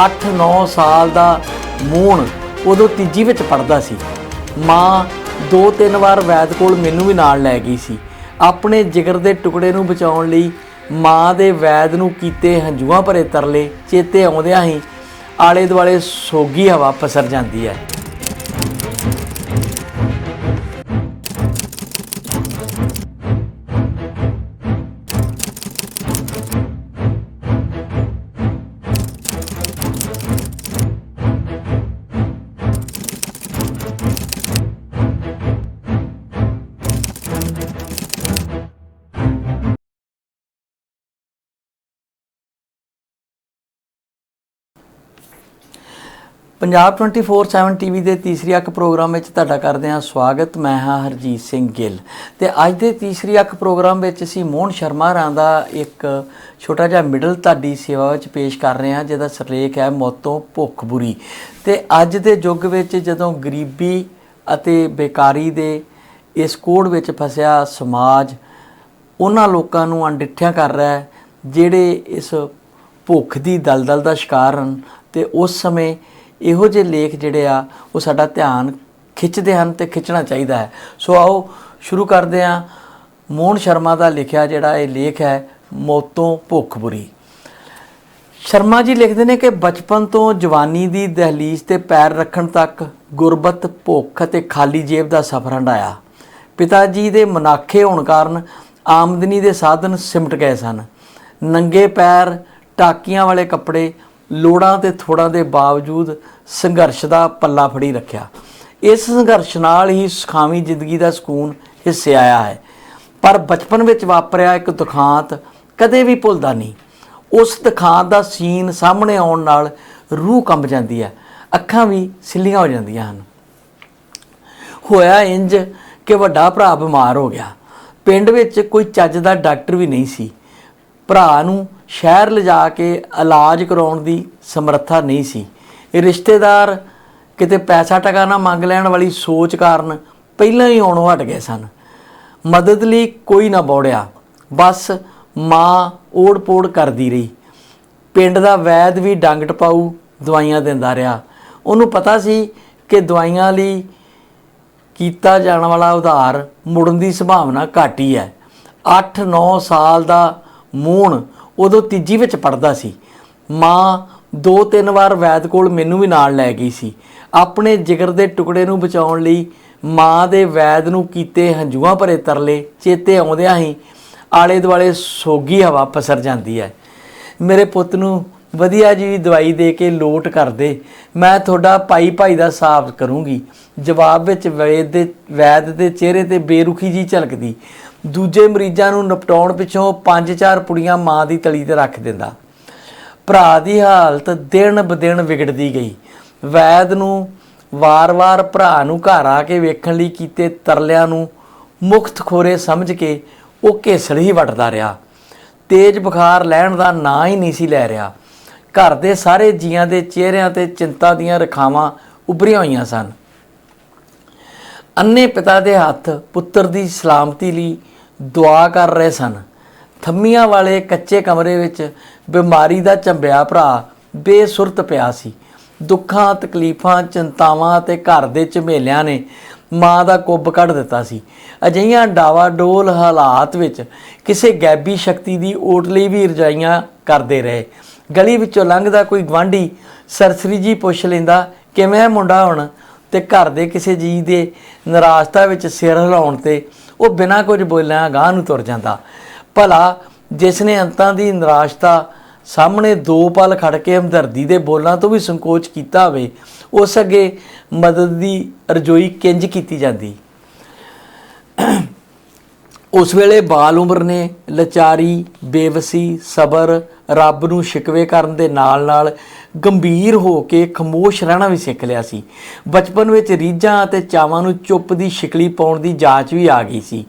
8-9 ਸਾਲ ਦਾ ਮੂਣ ਉਦੋਂ ਤੀਜੀ ਵਿੱਚ ਪੜਦਾ ਸੀ। ਮਾਂ ਦੋ ਤਿੰਨ ਵਾਰ ਵੈਦ ਕੋਲ ਮੈਨੂੰ ਵੀ ਨਾਲ ਲੈ ਗਈ ਸੀ। ਆਪਣੇ ਜਿਗਰ ਦੇ ਟੁਕੜੇ ਨੂੰ ਬਚਾਉਣ ਲਈ ਮਾਂ ਦੇ ਵੈਦ ਨੂੰ ਕੀਤੇ ਹੰਝੂਆਂ ਭਰੇ ਤਰਲੇ ਚੇਤੇ ਆਉਂਦਿਆਂ ਹੀ ਆਲੇ ਦੁਆਲੇ ਸੋਗੀ ਹਵਾ ਪਸਰ ਜਾਂਦੀ ਹੈ। ਪੰਜਾਬ 24/7 ਟੀਵੀ ਦੇ ਤੀਸਰੀ ਅੱਖ ਪ੍ਰੋਗਰਾਮ ਵਿੱਚ ਤੁਹਾਡਾ ਕਰਦੇ ਹਾਂ ਸਵਾਗਤ। ਮੈਂ ਹਾਂ ਹਰਜੀਤ ਸਿੰਘ ਗਿੱਲ। ਤੇ ਅੱਜ ਦੇ ਤੀਸਰੀ ਅੱਖ ਪ੍ਰੋਗਰਾਮ ਵਿੱਚ ਅਸੀਂ ਮੋਹਨ ਸ਼ਰਮਾ ਰਾਂ ਦਾ ਇੱਕ ਛੋਟਾ ਜਿਹਾ ਮਿਡਲ ਤੁਹਾਡੀ ਸੇਵਾ ਵਿੱਚ ਪੇਸ਼ ਕਰ ਰਹੇ ਹਾਂ, ਜਿਹਦਾ ਸਿਰਲੇਖ ਹੈ ਮੌਤੋਂ ਭੁੱਖ ਬੁਰੀ। ਤੇ ਅੱਜ ਦੇ ਯੁੱਗ ਵਿੱਚ ਜਦੋਂ ਗਰੀਬੀ ਅਤੇ ਬੇਕਾਰੀ ਦੇ ਇਸ ਕੋੜ ਵਿੱਚ ਫਸਿਆ ਸਮਾਜ, ਉਹਨਾਂ ਲੋਕਾਂ ਨੂੰ ਅਣਡਿੱਠਿਆ ਕਰ ਰਿਹਾ ਹੈ, ਜਿਹੜੇ ਇਸ ਭੁੱਖ ਦੀ ਦਲਦਲ ਦਾ ਸ਼ਿਕਾਰ ਹਨ, ਤੇ ਉਸ ਸਮੇਂ ਇਹੋ ਜਿਹੇ ਲੇਖ ਜਿਹੜੇ ਆ, ਉਹ ਸਾਡਾ ਧਿਆਨ ਖਿੱਚਦੇ ਹਨ ਤੇ ਖਿੱਚਣਾ ਚਾਹੀਦਾ ਹੈ। ਸੋ ਆਓ ਸ਼ੁਰੂ ਕਰਦੇ ਹਾਂ। ਮੋਹਨ ਸ਼ਰਮਾ ਦਾ ਲਿਖਿਆ ਜਿਹੜਾ ਇਹ ਲੇਖ ਹੈ, ਮੌਤੋਂ ਭੁੱਖ ਬੁਰੀ। ਸ਼ਰਮਾ ਜੀ ਲਿਖਦੇ ਨੇ ਕਿ ਬਚਪਨ ਤੋਂ ਜਵਾਨੀ ਦੀ ਦਹਲੀਜ਼ ਤੇ ਪੈਰ ਰੱਖਣ ਤੱਕ ਗੁਰਬਤ, ਭੁੱਖ ਅਤੇ ਖਾਲੀ ਜੇਬ ਦਾ ਸਫ਼ਰ ਹੰਡਾਇਆ। ਪਿਤਾ ਜੀ ਦੇ ਮਨਾਖੇ ਹੋਣ ਕਾਰਨ ਆਮਦਨੀ ਦੇ ਸਾਧਨ ਸਿਮਟ ਗਏ ਸਨ। ਨੰਗੇ ਪੈਰ, ਟਾਕੀਆਂ ਵਾਲੇ ਕੱਪੜੇ ਲੋੜਾਂ ਤੇ ਥੋੜਾਂ ਦੇ ਬਾਵਜੂਦ ਸੰਘਰਸ਼ ਦਾ ਪੱਲਾ ਫੜੀ ਰੱਖਿਆ। ਇਸ ਸੰਘਰਸ਼ ਨਾਲ ਹੀ ਸੁਖਾਵੀਂ ਜ਼ਿੰਦਗੀ ਦਾ ਸਕੂਨ ਹਿੱਸੇ ਆਇਆ ਹੈ। ਪਰ ਬਚਪਨ ਵਿੱਚ ਵਾਪਰਿਆ ਇੱਕ ਦੁਖਾਂਤ ਕਦੇ ਵੀ ਭੁੱਲਦਾ ਨਹੀਂ। ਉਸ ਦੁਖਾਂਤ ਦਾ ਸੀਨ ਸਾਹਮਣੇ ਆਉਣ ਨਾਲ ਰੂਹ ਕੰਬ ਜਾਂਦੀ ਹੈ। ਅੱਖਾਂ ਵੀ ਸਿੱਲੀਆਂ ਹੋ ਜਾਂਦੀਆਂ ਹਨ। ਹੋਇਆ ਇੰਜ ਕਿ ਵੱਡਾ ਭਰਾ ਬਿਮਾਰ ਹੋ ਗਿਆ। ਪਿੰਡ ਵਿੱਚ ਕੋਈ ਚੱਜ ਦਾ ਡਾਕਟਰ ਵੀ ਨਹੀਂ ਸੀ। ਭਰਾ ਨੂੰ ਸ਼ਹਿਰ ਲਿਜਾ ਕੇ ਇਲਾਜ ਕਰਾਉਣ ਦੀ ਸਮਰੱਥਾ ਨਹੀਂ ਸੀ। ਇਹ ਰਿਸ਼ਤੇਦਾਰ ਕਿਤੇ ਪੈਸਾ ਟਕਾ ਨਾ ਮੰਗ ਲੈਣ ਵਾਲੀ ਸੋਚ ਕਾਰਨ ਪਹਿਲਾਂ ਹੀ ਆਉਣੋਂ ਹਟ ਗਏ ਸਨ। ਮਦਦ ਲਈ ਕੋਈ ਨਾ ਬੋੜਿਆ। ਬਸ ਮਾਂ ਓੜ-ਪੋੜ ਕਰਦੀ ਰਹੀ। ਪਿੰਡ ਦਾ ਵੈਦ ਵੀ ਡੰਗ ਟਪਾਊ ਦਵਾਈਆਂ ਦਿੰਦਾ ਰਿਹਾ। ਉਹਨੂੰ ਪਤਾ ਸੀ ਕਿ ਦਵਾਈਆਂ ਲਈ ਕੀਤਾ ਜਾਣ ਵਾਲਾ ਉਧਾਰ ਮੁੜਨ ਦੀ ਸੰਭਾਵਨਾ ਘੱਟ ਹੀ ਹੈ। 8-9 ਸਾਲ ਦਾ ਮੂਣ ਉਦੋਂ ਤੀਜੀ ਵਿੱਚ ਪੜਦਾ ਸੀ। ਮਾਂ ਦੋ ਤਿੰਨ ਵਾਰ ਵੈਦ ਕੋਲ ਮੈਨੂੰ ਵੀ ਨਾਲ ਲੈ ਗਈ ਸੀ। ਆਪਣੇ ਜਿਗਰ ਦੇ ਟੁਕੜੇ ਨੂੰ ਬਚਾਉਣ ਲਈ ਮਾਂ ਦੇ ਵੈਦ ਨੂੰ ਕੀਤੇ ਹੰਝੂਆਂ ਭਰੇ ਤਰਲੇ ਚੇਤੇ ਆਉਂਦਿਆਂ ਹੀ ਆਲੇ ਦੁਆਲੇ ਸੋਗੀ ਹਵਾ ਪਸਰ ਜਾਂਦੀ ਹੈ। ਮੇਰੇ ਪੁੱਤ ਨੂੰ ਵਧੀਆ ਜੀ ਦਵਾਈ ਦੇ ਕੇ ਲੋਟ ਕਰਦੇ, ਮੈਂ ਤੁਹਾਡਾ ਭਾਈ ਭਾਈ ਦਾ ਸਾਫ਼ ਕਰੂੰਗੀ। ਜਵਾਬ ਵਿੱਚ ਵੈਦ ਦੇ ਵੈਦ ਦੇ ਚਿਹਰੇ ਤੇ ਬੇਰੁਖੀ ਜੀ ਝਲਕਦੀ। ਦੂਜੇ ਮਰੀਜ਼ਾਂ ਨੂੰ ਨਿਪਟਾਉਣ ਪਿੱਛੋਂ ਪੰਜ ਚਾਰ ਪੁੜੀਆਂ ਮਾਂ ਦੀ ਤਲੀ ਤੇ ਰੱਖ ਦਿੰਦਾ। ਭਰਾ ਦੀ ਹਾਲਤ ਦਿਨ ਬਦਿਨ ਵਿਗੜਦੀ ਗਈ। ਵੈਦ ਨੂੰ ਵਾਰ-ਵਾਰ ਭਰਾ ਨੂੰ ਘਰ ਆ ਕੇ ਵੇਖਣ ਲਈ ਕੀਤੇ ਤਰਲਿਆਂ ਨੂੰ ਮੁਕਤ ਖੋਰੇ ਸਮਝ ਕੇ ਉਹ ਘੇਸਲ ਹੀ ਵੱਟਦਾ ਰਿਹਾ। ਤੇਜ਼ ਬੁਖਾਰ ਲੈਣ ਦਾ ਨਾਂ ਹੀ ਨਹੀਂ ਸੀ ਲੈ ਰਿਹਾ। ਘਰ ਦੇ ਸਾਰੇ ਜੀਆਂ ਦੇ ਚਿਹਰਿਆਂ ਤੇ ਚਿੰਤਾ ਦੀਆਂ ਰਖਾਵਾਂ ਉਭਰੀਆਂ ਹੋਈਆਂ ਸਨ। ਅੰਨੇ ਪਿਤਾ ਦੇ ਹੱਥ ਪੁੱਤਰ ਦੀ ਸਲਾਮਤੀ ਲਈ ਦੁਆ ਕਰ ਰਹੇ ਸਨ। ਥੰਮੀਆਂ ਵਾਲੇ ਕੱਚੇ ਕਮਰੇ ਵਿੱਚ ਬਿਮਾਰੀ ਦਾ ਚੰਬਿਆ ਭਰਾ ਬੇਸੁਰਤ ਪਿਆ ਸੀ। ਦੁੱਖਾਂ, ਤਕਲੀਫਾਂ, ਚਿੰਤਾਵਾਂ ਤੇ ਘਰ ਦੇ ਝਮੇਲਿਆਂ ਨੇ ਮਾਂ ਦਾ ਕੁੱਬ ਕੱਢ ਦਿੱਤਾ ਸੀ। ਅਜਿਹੀਆਂ ਡਾਵਾਡੋਲ ਹਾਲਾਤ ਵਿੱਚ ਕਿਸੇ ਗੈਬੀ ਸ਼ਕਤੀ ਦੀ ਓਟ ਲਈ ਵੀ ਰਜਾਈਆਂ ਕਰਦੇ ਰਹੇ। ਗਲੀ ਵਿੱਚੋਂ ਲੰਘਦਾ ਕੋਈ ਗਵਾਂਢੀ ਸਰਸਰੀ ਜੀ ਪੁੱਛ ਲੈਂਦਾ, ਕਿਵੇਂ ਹੈ ਮੁੰਡਾ ਹੁਣ? ਤੇ ਘਰ ਦੇ ਕਿਸੇ ਜੀ ਦੇ ਨਿਰਾਸ਼ਤਾ ਵਿੱਚ ਸਿਰ ਹਿਲਾਉਣ ਤੇ ਉਹ ਬਿਨਾਂ ਕੁਝ ਬੋਲਿਆ ਗਾਂ ਨੂੰ ਤੁਰ ਜਾਂਦਾ। ਭਲਾ ਜਿਸ ਨੇ ਅੰਤਾਂ ਦੀ ਨਿਰਾਸ਼ਤਾ ਸਾਹਮਣੇ ਦੋ ਪਲ ਖੜ ਕੇ ਹਮਦਰਦੀ ਦੇ ਬੋਲਾਂ ਤੋਂ ਵੀ ਸੰਕੋਚ ਕੀਤਾ ਹੋਵੇ, ਉਸ ਅੱਗੇ ਮਦਦ ਦੀ ਰਜੋਈ ਕਿੰਜ ਕੀਤੀ ਜਾਂਦੀ? ਉਸ ਵੇਲੇ ਬਾਲ ਉਮਰ ਨੇ ਲਚਾਰੀ, ਬੇਵਸੀ, ਸਬਰ, ਰੱਬ ਨੂੰ ਸ਼ਿਕਵੇ ਕਰਨ ਦੇ ਨਾਲ-ਨਾਲ ਗੰਭੀਰ ਹੋ ਕੇ ਖਮੋਸ਼ ਰਹਿਣਾ ਵੀ ਸਿੱਖ ਲਿਆ ਸੀ। ਬਚਪਨ ਵਿੱਚ ਰੀਝਾਂ ਅਤੇ ਚਾਵਾਂ ਨੂੰ ਚੁੱਪ ਦੀ ਸ਼ਿਕਲੀ ਪਾਉਣ ਦੀ ਜਾਂਚ ਵੀ ਆ ਗਈ ਸੀ।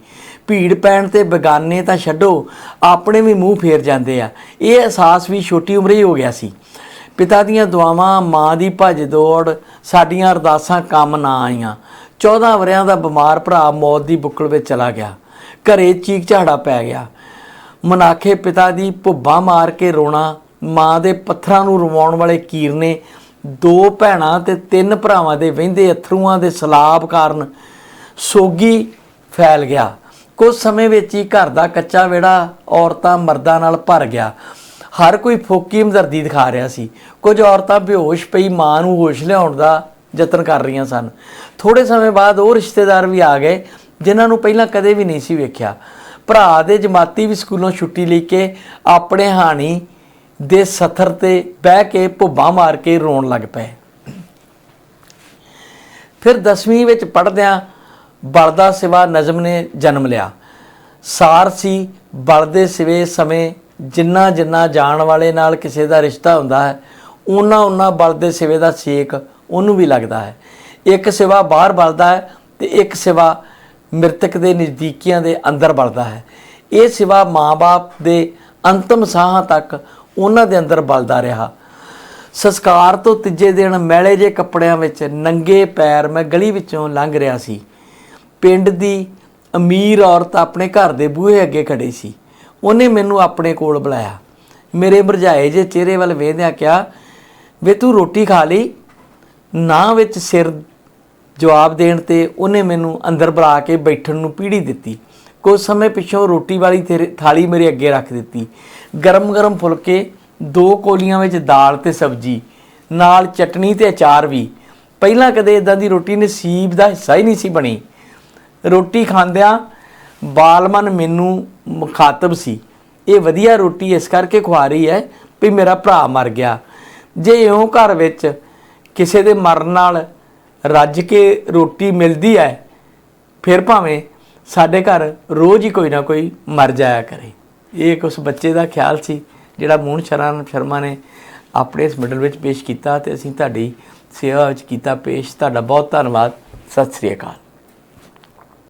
ਭੀੜ ਪੈਣ ਤੇ ਬੇਗਾਨੇ ਤਾਂ ਛੱਡੋ, ਆਪਣੇ ਵੀ ਮੂੰਹ ਫੇਰ ਜਾਂਦੇ ਆ। ਇਹ ਅਹਿਸਾਸ ਵੀ ਛੋਟੀ ਉਮਰੇ ਹੀ ਹੋ ਗਿਆ ਸੀ। ਪਿਤਾ ਦੀਆਂ ਦੁਆਵਾਂ, ਮਾਂ ਦੀ ਭੱਜ ਦੌੜ, ਸਾਡੀਆਂ ਅਰਦਾਸਾਂ ਕੰਮ ਨਾ ਆਈਆਂ। 14 ਵਰਿਆਂ ਦਾ ਬਿਮਾਰ ਭਰਾ ਮੌਤ ਦੀ ਬੁੱਕਲ ਵਿੱਚ ਚਲਾ ਗਿਆ। ਘਰੇ ਚੀਕ ਝਾੜਾ ਪੈ ਗਿਆ। ਮਨਾਖੇ ਪਿਤਾ ਦੀ ਭੁੱਬਾ ਮਾਰ ਕੇ ਰੋਣਾ, ਮਾਂ ਦੇ ਪੱਥਰਾਂ ਨੂੰ ਰਵਾਉਣ ਵਾਲੇ ਕੀਰਨੇ ਦੋ ਭੈਣਾਂ ਤੇ ਤਿੰਨ ਭਰਾਵਾਂ ਦੇ ਵਹਿੰਦੇ ਅਥਰੂਆਂ ਦੇ ਸਲਾਬ ਕਾਰਨ ਸੋਗੀ ਫੈਲ ਗਿਆ। ਕੁਝ ਸਮੇਂ ਵਿੱਚ ਹੀ ਘਰ ਦਾ ਕੱਚਾ ਵਿਹੜਾ ਔਰਤਾਂ ਮਰਦਾਂ ਨਾਲ ਭਰ ਗਿਆ। ਹਰ ਕੋਈ ਫੋਕੀ ਹਮਦਰਦੀ ਦਿਖਾ ਰਿਹਾ ਸੀ। ਕੁਝ ਔਰਤਾਂ ਬੇਹੋਸ਼ ਪਈ ਮਾਂ ਨੂੰ ਹੋਸ਼ ਲਿਆਉਣ ਦਾ ਯਤਨ ਕਰ ਰਹੀਆਂ ਸਨ। ਥੋੜੇ ਸਮੇਂ ਬਾਅਦ ਉਹ ਰਿਸ਼ਤੇਦਾਰ ਵੀ ਆ ਗਏ। ਜਿਨ੍ਹਾਂ ਨੂੰ ਪਹਿਲਾਂ ਕਦੇ ਵੀ ਨਹੀਂ ਸੀ ਵੇਖਿਆ। ਭਰਾ ਦੇ ਜਮਾਤੀ ਵੀ ਸਕੂਲੋਂ ਛੁੱਟੀ ਲੈ ਕੇ ਆਪਣੇ ਹਾਣੀ ਦੇ ਸਥਰ ਤੇ ਬਹਿ ਕੇ ਭੁੱਬਾਂ ਮਾਰ ਕੇ ਰੋਣ ਲੱਗ ਪਏ। ਫਿਰ 10ਵੀਂ ਵਿੱਚ ਪੜ੍ਹਦਿਆਂ ਬਲਦਾ ਸਿਵਾ ਨਜ਼ਮ ਨੇ ਜਨਮ ਲਿਆ। ਸਾਰ ਸੀ ਬਲਦੇ ਸਿਵੇ ਸਮੇਂ ਜਿੰਨਾ ਜਿੰਨਾ ਜਾਣ ਵਾਲੇ ਨਾਲ ਕਿਸੇ ਦਾ ਰਿਸ਼ਤਾ ਹੁੰਦਾ ਹੈ ਉਹਨਾਂ ਉਹਨਾਂ ਬਲਦੇ ਸਿਵੇ ਦਾ ਸੇਕ ਉਹਨੂੰ ਵੀ ਲੱਗਦਾ ਹੈ। ਇੱਕ ਸਿਵਾ ਬਾਹਰ ਬਲਦਾ ਹੈ ਤੇ ਇੱਕ ਸਿਵਾ ਮ੍ਰਿਤਕ ਦੇ ਨਜ਼ਦੀਕੀਆਂ ਦੇ ਅੰਦਰ ਬਲਦਾ ਹੈ। ਇਹ ਸਿਵਾ ਮਾਂ-ਬਾਪ ਦੇ ਅੰਤਮ ਸਾਹਾਂ ਤੱਕ ਉਹਨਾਂ ਦੇ ਅੰਦਰ ਬਲਦਾ ਰਿਹਾ। ਸੰਸਕਾਰ ਤੋਂ ਤੀਜੇ ਦਿਨ ਮੈਲੇ ਜੇ ਕੱਪੜਿਆਂ ਵਿੱਚ ਨੰਗੇ ਪੈਰ ਮੈਂ ਗਲੀ ਵਿੱਚੋਂ ਲੰਘ ਰਿਹਾ ਸੀ। ਪਿੰਡ ਦੀ ਅਮੀਰ ਔਰਤ ਆਪਣੇ ਘਰ ਦੇ ਬੂਹੇ ਅੱਗੇ ਖੜੀ ਸੀ। ਉਹਨੇ ਮੈਨੂੰ ਆਪਣੇ ਕੋਲ ਬੁਲਾਇਆ। ਮੇਰੇ ਮਰਜਾਏ ਜੇ ਚਿਹਰੇ ਵੱਲ ਵੇਖਦਿਆਂ ਕਿਹਾ, ਵੇ ਤੂੰ ਰੋਟੀ ਖਾ ਲਈ? ਨਾ ਵਿੱਚ ਸਿਰ ਜਵਾਬ ਦੇਣ ਤੇ ਉਹਨੇ ਮੈਨੂੰ ਅੰਦਰ ਬੁਲਾ ਕੇ ਬੈਠਣ ਨੂੰ ਪੀੜੀ ਦਿੱਤੀ। ਕੁਝ ਸਮੇਂ ਪਿੱਛੋਂ ਰੋਟੀ ਵਾਲੀ ਤੇਰੇ ਥਾਲੀ ਮੇਰੇ ਅੱਗੇ ਰੱਖ ਦਿੱਤੀ। ਗਰਮ-ਗਰਮ ਫੁਲਕੇ, ਦੋ ਕੋਲੀਆਂ ਵਿੱਚ ਦਾਲ ਤੇ ਸਬਜ਼ੀ, ਨਾਲ ਚਟਣੀ ਤੇ ਅਚਾਰ ਵੀ। ਪਹਿਲਾਂ ਕਦੇ ਇਦਾਂ ਦੀ ਰੋਟੀ ਨਸੀਬ ਦਾ ਹਿੱਸਾ ਹੀ ਨਹੀਂ ਸੀ ਬਣੀ। ਰੋਟੀ ਖਾਂਦਿਆਂ ਬਾਲਮਨ ਮੈਨੂੰ ਮੁਖਾਤਬ ਸੀ। ਇਹ ਵਧੀਆ ਰੋਟੀ ਇਸ ਕਰਕੇ ਖਵਾ ਰਹੀ ਹੈ ਵੀ ਮੇਰਾ ਭਰਾ ਮਰ ਗਿਆ। ਜੇ ਇਉਂ ਘਰ ਵਿੱਚ ਕਿਸੇ ਦੇ ਮਰਨ ਨਾਲ ਰੱਜ ਕੇ ਰੋਟੀ ਮਿਲਦੀ ਹੈ ਫਿਰ ਭਾਵੇਂ ਸਾਡੇ ਘਰ ਰੋਜ਼ ਹੀ ਕੋਈ ਨਾ ਕੋਈ ਮਰ ਜਾਇਆ ਕਰੇ। ਇਹ ਇੱਕ ਉਸ ਬੱਚੇ ਦਾ ਖਿਆਲ ਸੀ, ਜਿਹੜਾ ਮੂਨ ਸ਼ਰਨ ਸ਼ਰਮਾ ਨੇ ਆਪਣੇ ਇਸ ਮਿਡਲ ਵਿੱਚ ਪੇਸ਼ ਕੀਤਾ ਤੇ ਅਸੀਂ ਤੁਹਾਡੀ ਸੇਵਾ ਵਿੱਚ ਕੀਤਾ ਪੇਸ਼। ਤੁਹਾਡਾ ਬਹੁਤ ਧੰਨਵਾਦ। ਸਤਿ ਸ੍ਰੀ ਅਕਾਲ।